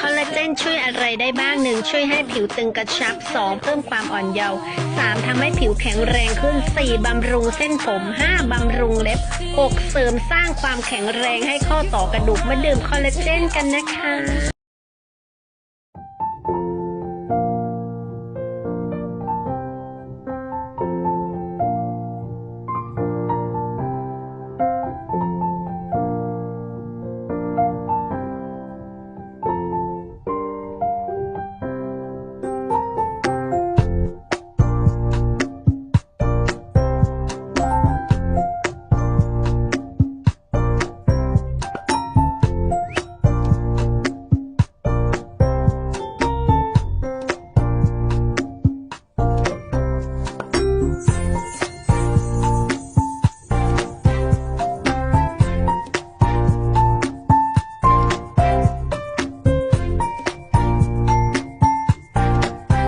คอลลาเจนช่วยอะไรได้บ้างหนึ่งช่วยให้ผิวตึงกระชับ 2 เพิ่มความอ่อนเยาว์ 3 ทำให้ผิวแข็งแรงขึ้น 4 บำรุงเส้นผม 5 บำรุงเล็บ 6 เสริมสร้างความแข็งแรงให้ข้อต่อกระดูกมาดื่มคอลลาเจนกันนะคะ